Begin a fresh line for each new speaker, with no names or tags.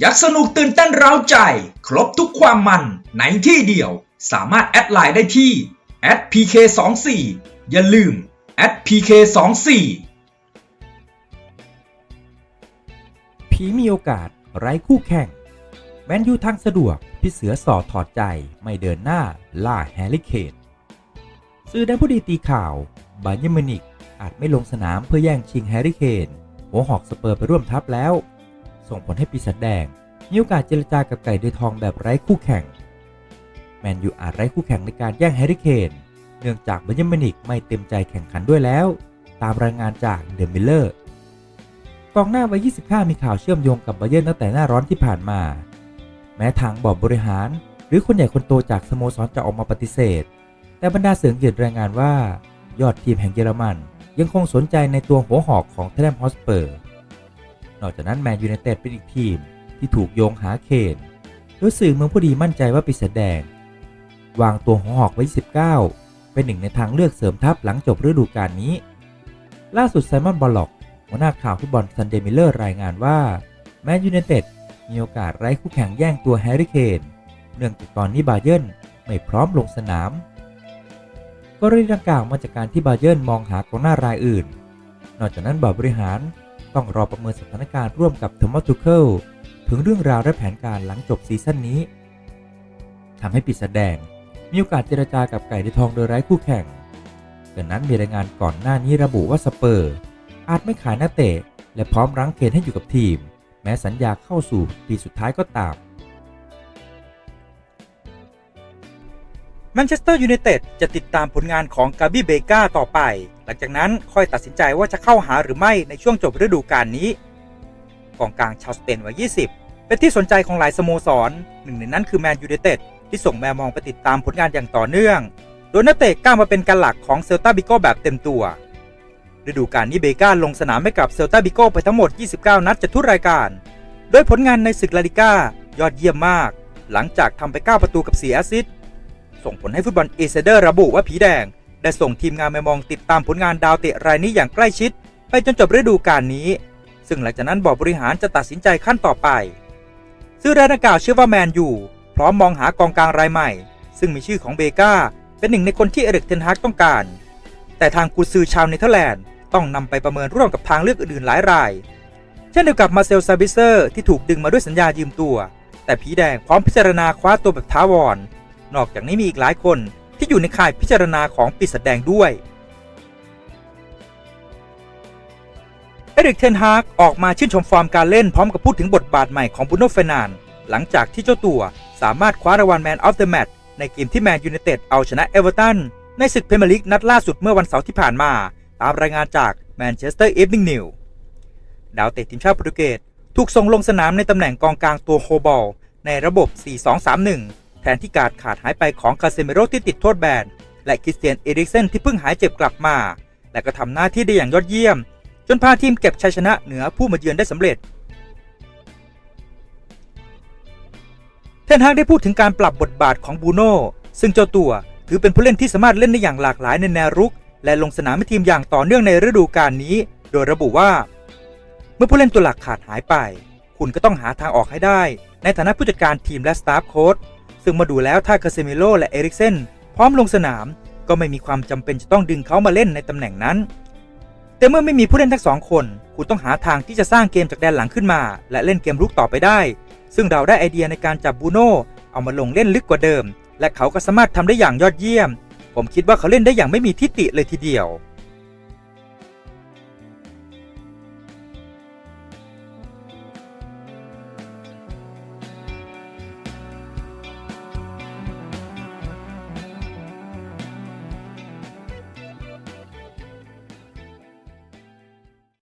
อยากสนุกตื่นเต้นเร้าใจ ครบทุกความมันในที่เดียว สามารถแอดไลน์ได้ที่ @pk24 อย่าลืม @pk24
ผีมีโอกาสไร้คู่แข่ง แมนยูทางสะดวก พี่เสือสอดถอดใจไม่เดินหน้าล่าแฮร์รี่เคนสื่อได้ผู้ดีตีข่าว บาเยร์มินิกอาจไม่ลงสนามเพื่อแย่งชิงแฮร์รี่เคนหัวหอกสเปอร์ไปร่วมทัพแล้ว ส่งผลให้ปีศาจแดงมีโอกาสเจรจากับไก่เดือยทองแบบไร้คู่แข่ง แมนยูอาจไร้คู่แข่งในการแย่งแฮร์รี่เคนเนื่องจากบาเยร์นมินิกไม่เต็มใจแข่งขันด้วยแล้ว ตามรายงานจากเดอะมิลเลอร์กองหน้าวัย 25 มีข่าวเชื่อมโยงกับบเยิร์นตั้งแต่หน้าร้อนที่ผ่านมา แม้ทางบอร์ดบริหาร หรือคนใหญ่คนโตจากสโมสรจะออกมาปฏิเสธ แต่บรรดาเสือเกียรติรายงานว่า ยอดทีมแห่งเยอรมัน ยังคงสนใจในตัวหัวหอกของเทเลมฮอสเปอร์ นอกจากนั้นแมนยูไนเต็ดเป็นอีกทีมที่ถูกโยงหาเคนโดยสื่อเมืองผู้ดีมั่นใจว่าปีศาจแดง วางตัวหัวหอกไว้ 19 เป็นหนึ่งในทางเลือกเสริมทัพหลังจบฤดูกาลนี้ ล่าสุดไซมอนบอลล็อกหัวหน้าข่าวฟุตบอลซันเดย์มิลเลอร์รายงานว่าแมนยูไนเต็ดมีโอกาสไร้คู่แข่งแย่งตัวแฮร์รี่เคนเนื่องจากตอนนี้บาเยิร์นไม่พร้อมลงสนามกรณีดังกล่าวมาจากการที่บาเยิร์นมองหากองหน้ารายอื่น นอกจากนั้นบอร์ดบริหาร ต้องรอประเมินสถานการณ์ร่วมกับเทอร์มอสทูเคิลถึงเรื่องราวและแผนการหลังจบซีซั่นนี้ทำให้ปีศาจแดง มีโอกาสเจรจากับไก่ในทองโดยไร้คู่แข่งดังนั้นมีรายงานก่อนหน้านี้ระบุว่าสเปอร์ อาจไม่ขายนักเตะ และพร้อมรั้งเคนให้อยู่กับทีม แม้สัญญาเข้าสู่ปีสุดท้ายก็ตาม
แมนเชสเตอร์ยูไนเต็ดจะติดตามผลงานของกาบี้เบกาต่อไปหลังจากนั้นค่อยตัดสินใจว่าจะเข้าหาหรือไม่ในช่วงจบฤดูกาลนี้ กองกลางชาวสเปนวัย 20 เป็นที่สนใจของหลายสโมสร หนึ่งในนั้นคือแมนยูไนเต็ดที่ส่งแมวมองไปติดตามผลงานอย่างต่อเนื่อง โดยนักเตะก้าวมาเป็นกันหลักของเซลตาบิโกแบบเต็มตัว ฤดูกาลนี้เบกาลงสนามให้กับเซลตาบิโกไปทั้งหมด 29 นัดจากทุกรายการ โดยผลงานในศึกลาลิก้ายอดเยี่ยมมาก หลังจากทำไป 9 ประตูกับ 4 แอสซิสต์ส่งผลให้ฟุตบอลเอเซเดอร์ระบุว่าผีแดง ได้ส่งทีมงานแมมองติดตามผลงานดาวเตะรายนี้อย่างใกล้ชิด ไปจนจบฤดูกาลนี้ ซึ่งหลังจากนั้นบอร์ดบริหารจะตัดสินใจขั้นต่อไป ซึ่งรายดังกล่าวเชื่อว่าแมนยูพร้อมมองหากองกลางรายใหม่ ซึ่งมีชื่อของเบกาเป็นหนึ่งในคนที่เอริกเทนฮากต้องการ แต่ทางกุนซือชาวเนเธอร์แลนด์ต้องนำไปประเมินร่วมกับทางเลือกอื่นๆหลายราย เช่นเดียวกับมาเซลซาบิเซอร์ที่ถูกดึงมาด้วยสัญญายืมตัว แต่ผีแดงพร้อมพิจารณาคว้าตัวแบบท้าวรนอกจากนี้มีอีกหลายคน ที่อยู่ในข่ายพิจารณาของปีศาจแดงด้วย เอริกเทนฮากออกมาชื่นชมฟอร์มการเล่นพร้อมกับพูดถึงบทบาทใหม่ของบุนโนเฟนาน หลังจากที่เจ้าตัวสามารถคว้ารางวัลแมนออฟเดอะแมตช์ในเกมที่แมนยูไนเต็ดเอาชนะเอเวอร์ตันในศึกพรีเมียร์ลีกนัดล่าสุดเมื่อวันเสาร์ที่ผ่านมา ตามรายงานจากแมนเชสเตอร์เอฟนิงนิวดาวเตะทีมชาติโปรตุเกสถูกส่งลงสนามในตำแหน่งกองกลางตัวโคบอลในระบบ 4-2-3-1 แทนที่การขาดหายไปของคาเซเมโรที่ติดโทษแบน และคริสเตียนเอริกเซนที่เพิ่งหายเจ็บกลับมา และก็ทำหน้าที่ได้อย่างยอดเยี่ยม จนพาทีมเก็บชัยชนะเหนือผู้มาเยือนได้สำเร็จ เทนฮากได้พูดถึงการปรับบทบาทของบูโน่ซึ่งเจ้าตัวถือเป็นผู้เล่นที่สามารถเล่นได้อย่างหลากหลายในแนวรุก และลงสนามให้ทีมอย่างต่อเนื่องในฤดูกาลนี้ โดยระบุว่า เมื่อผู้เล่นตัวหลักขาดหายไป คุณก็ต้องหาทางออกให้ได้ ในฐานะผู้จัดการทีมและสตาฟโค้ช ซึ่งมาดูแล้วถ้าคาเซมิโลและเอริกเซนพร้อมลงสนาม ก็ไม่มีความจำเป็นจะต้องดึงเขามาเล่นในตำแหน่งนั้น แต่เมื่อไม่มีผู้เล่นทั้งสองคน คุณต้องหาทางที่จะสร้างเกมจากแดนหลังขึ้นมา และเล่นเกมรุกต่อไปได้ ซึ่งเราได้ไอเดียในการจับบูโน่เอามาลงเล่นลึกกว่าเดิม และเขาก็สามารถทำได้อย่างยอดเยี่ยม ผมคิดว่าเขาเล่นได้อย่างไม่มีทิฏฐิเลยทีเดียว